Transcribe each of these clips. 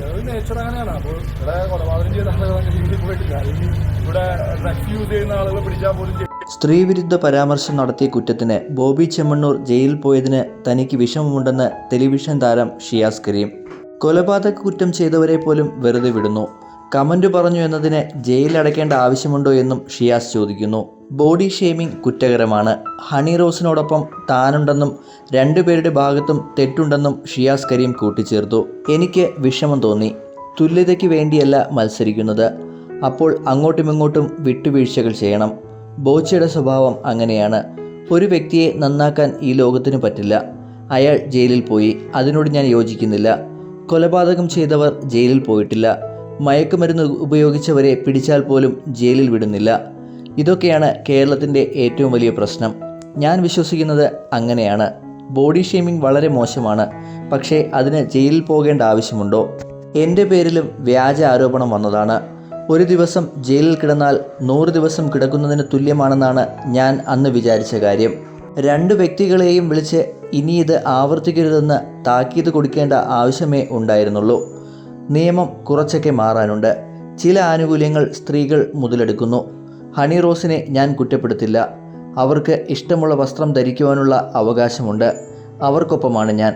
ചിലത് നേച്ചർ അങ്ങനെയാണ്. അപ്പോൾ ഇവിടെ കൊലപാതകം ചെയ്ത ആളുകൾ അങ്ങനെ ജയിലിൽ പോയിട്ടില്ല. അല്ലെങ്കിൽ ഇവിടെ ഡ്രഗ്സ് യൂസ് ചെയ്യുന്ന ആളുകൾ പിടിച്ചാൽ പോലും ജയി- സ്ത്രീവിരുദ്ധ പരാമർശം നടത്തിയ കുറ്റത്തിന് ബോബി ചെമ്മണ്ണൂർ ജയിലിൽ പോയതിന് തനിക്ക് വിഷമമുണ്ടെന്ന് ടെലിവിഷൻ താരം ഷിയാസ് കരീം. കൊലപാതക കുറ്റം ചെയ്തവരെ പോലും വെറുതെ വിടുന്നു. കമന്റ് പറഞ്ഞു എന്നതിന് ജയിലിലടയ്ക്കേണ്ട ആവശ്യമുണ്ടോ എന്നും ഷിയാസ് ചോദിക്കുന്നു. ബോഡി ഷേമിംഗ് കുറ്റകരമാണ്. ഹണി റോസിനോടൊപ്പം താനുണ്ടെന്നും രണ്ടുപേരുടെ ഭാഗത്തും തെറ്റുണ്ടെന്നും ഷിയാസ് കരീം കൂട്ടിച്ചേർത്തു. എനിക്ക് വിഷമം തോന്നി. തുല്യതയ്ക്ക് വേണ്ടിയല്ല മത്സരിക്കുന്നത്. അപ്പോൾ അങ്ങോട്ടുമിങ്ങോട്ടും വിട്ടുവീഴ്ചകൾ ചെയ്യണം. ബോച്ചയുടെ സ്വഭാവം അങ്ങനെയാണ്. ഒരു വ്യക്തിയെ നന്നാക്കാൻ ഈ ലോകത്തിന് പറ്റില്ല. അയാൾ ജയിലിൽ പോയി. അതിനോട് ഞാൻ യോജിക്കുന്നില്ല. കൊലപാതകം ചെയ്തവർ ജയിലിൽ പോയിട്ടില്ല. മയക്കുമരുന്ന് ഉപയോഗിച്ചവരെ പിടിച്ചാൽ പോലും ജയിലിൽ വിടുന്നില്ല. ഇതൊക്കെയാണ് കേരളത്തിന്റെ ഏറ്റവും വലിയ പ്രശ്നം. ഞാൻ വിശ്വസിക്കുന്നത് അങ്ങനെയാണ്. ബോഡി ഷെയ്മിങ് വളരെ മോശമാണ്. പക്ഷേ അതിന് ജയിലിൽ പോകേണ്ട ആവശ്യമുണ്ടോ? എന്റെ പേരിലും വ്യാജ ആരോപണം വന്നതാണ്. ഒരു ദിവസം ജയിലിൽ കിടന്നാൽ നൂറ് ദിവസം കിടക്കുന്നതിന് തുല്യമാണെന്നാണ് ഞാൻ അന്ന് വിചാരിച്ച കാര്യം. രണ്ട് വ്യക്തികളെയും വിളിച്ച് ഇനി ഇത് ആവർത്തിക്കരുതെന്ന് താക്കീത് കൊടുക്കേണ്ട ആവശ്യമേ ഉണ്ടായിരുന്നുള്ളൂ. നിയമം കുറച്ചൊക്കെ മാറാനുണ്ട്. ചില ആനുകൂല്യങ്ങൾ സ്ത്രീകൾ മുതലെടുക്കുന്നു. ഹണി റോസിനെ ഞാൻ കുറ്റപ്പെടുത്തില്ല. അവർക്ക് ഇഷ്ടമുള്ള വസ്ത്രം ധരിക്കുവാനുള്ള അവകാശമുണ്ട്. അവർക്കൊപ്പമാണ് ഞാൻ.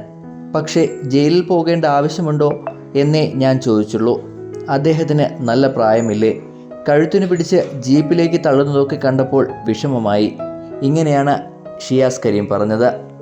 പക്ഷേ ജയിലിൽ പോകേണ്ട ആവശ്യമുണ്ടോ എന്നേ ഞാൻ ചോദിച്ചുള്ളൂ. അദ്ദേഹത്തിന് നല്ല പ്രായമില്ലേ. കഴുത്തിന് പിടിച്ച് ജീപ്പിലേക്ക് തള്ളുന്നതൊക്കെ കണ്ടപ്പോൾ വിഷമമായി. ഇങ്ങനെയാണ് ഷിയാസ് കരീം പറഞ്ഞത്.